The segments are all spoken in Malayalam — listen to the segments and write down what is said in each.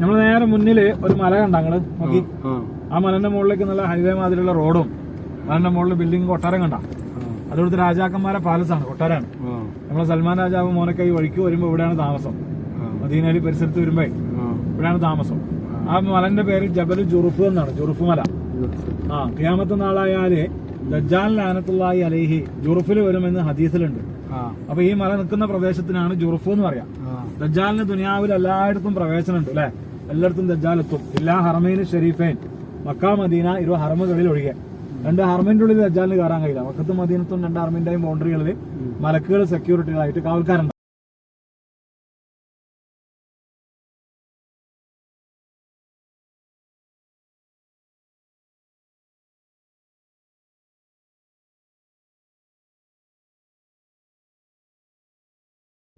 നമ്മൾ നേരെ മുന്നിൽ ഒരു മല കണ്ടാങ്ങൾ നോക്കി. ആ മലന്റെ മുകളിലേക്ക് നല്ല ഹൈവേ മാതിരിയുള്ള റോഡും മലന്റെ മുകളിൽ ബിൽഡിംഗ് കൊട്ടാരം കണ്ട. അതെടുത്ത് രാജാക്കന്മാരെ പാലസാണ് കൊട്ടാരാണ്. നമ്മളെ സൽമാൻ രാജാവ് മോനൊക്കെ ഈ വഴിക്ക് വരുമ്പോ ഇവിടെയാണ് താമസം. മദീനയിൽ പരിസരത്ത് വരുമ്പോ ഇവിടെയാണ് താമസം. ആ. മലന്റെ പേര് ജബൽ ജുറുഫ് എന്നാണ് ജുറുഫ് മല. ആ ക്യാമത്തെ നാളായാൽ ദജ്ജാൽ ലാനത്തുള്ളായി അലേഹി ജുറുഫിൽ വരുമെന്ന് ഹദീസിലുണ്ട്. അപ്പൊ ഈ മല നിൽക്കുന്ന പ്രദേശത്തിനാണ് ജുറുഫ് എന്ന് പറയാം. ദജ്ജാലിന് ദുനിയാവിൽ എല്ലായിടത്തും പ്രവേശനമുണ്ട് അല്ലെ? എല്ലായിടത്തും ദജ്ജാൽ എത്തും. എല്ലാ ഹറമൈന് ഷെരീഫൈൻ. മക്ക മദീന ഇരു ഹർമകളിൽ ഒഴികെ. രണ്ട് ഹർമിന്റെ ഉള്ളിൽ ദജ്ജാലിന് കയറാൻ കഴിയില്ല. മക്കത്തും മദീനത്തും രണ്ട് ഹർമിന്റെയും ബൗണ്ടറികളിൽ മലക്കുകൾ സെക്യൂരിറ്റികളായിട്ട് കാവൽക്കാരുണ്ട്.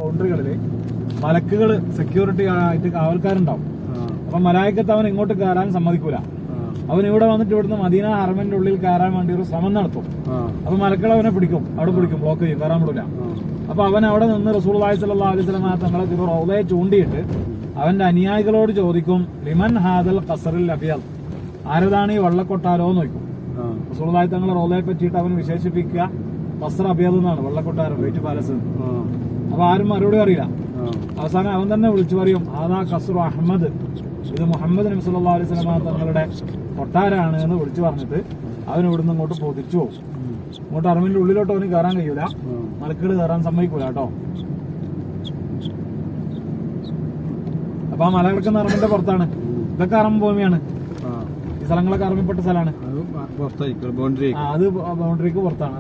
ബൗണ്ടറികളിൽ മലക്കുകൾ സെക്യൂരിറ്റി ആയിട്ട് കാവൽക്കാരുണ്ടാവും. അപ്പൊ മലായിക്കത്ത് അവൻ ഇങ്ങോട്ട് കയറാൻ സമ്മതിക്കൂല. അവൻ ഇവിടെ വന്നിട്ട് ഇവിടുന്ന് മദീന ഹർമന്റെ ഉള്ളിൽ കയറാൻ വേണ്ടി ഒരു ശ്രമം നടത്തും. അപ്പൊ മലക്കൾ അവനെ പിടിക്കും. അവിടെ പിടിക്കും ബ്ലോക്ക് ചെയ്യും കയറാൻ പറ്റില്ല അപ്പൊ അവൻ അവിടെ നിന്ന് റസൂൾ വായിച്ചുള്ള സ്വലമ തങ്ങളെ റൗലയെ ചൂണ്ടിയിട്ട് അവന്റെ അനുയായികളോട് ചോദിക്കും ലിമൻ ഹാദൽ ഖസറിൽ അബിയർ ആരതാണ് ഈ വള്ളക്കൊട്ടാരോ നോക്കും ചോദിക്കും. തങ്ങളെ റോലയെ പറ്റിയിട്ട് അവൻ വിശേഷിപ്പിക്കുക ഖസർ അബിയൽ എന്നാണ് വള്ളക്കൊട്ടാരം വെയിറ്റ് പാലസ് അപ്പൊ ആരും മറുപടി അറിയില്ല. അവസാനം അവൻ തന്നെ വിളിച്ചു പറയും ആദാ ഖസർ അഹമ്മദ്. ഇത് മുഹമ്മദ് നബി സല്ലാ അലൈഹി സ്വലമ തങ്ങളുടെ കൊട്ടാരാണ് എന്ന് വിളിച്ചു പറഞ്ഞിട്ട് അവൻ ഇവിടുന്ന് ഇങ്ങോട്ട് പൊതിച്ചു പോകും. ഇങ്ങോട്ട് അറിവിന്റെ ഉള്ളിലോട്ട് അവന് കയറാൻ കഴിയൂല. മലക്കുകൾ കയറാൻ സമ്മതിക്കൂല കേട്ടോ. അപ്പൊ ആ മല കിടക്കുന്ന അറമിന്റെ പുറത്താണ്. ഇതൊക്കെ അറമ്പ് ഭൂമിയാണ്. ഈ സ്ഥലങ്ങളൊക്കെ അറമിപ്പെട്ട സ്ഥലമാണ്. ബൗണ്ടറി അത് ബൗണ്ടറിക്ക് പുറത്താണ്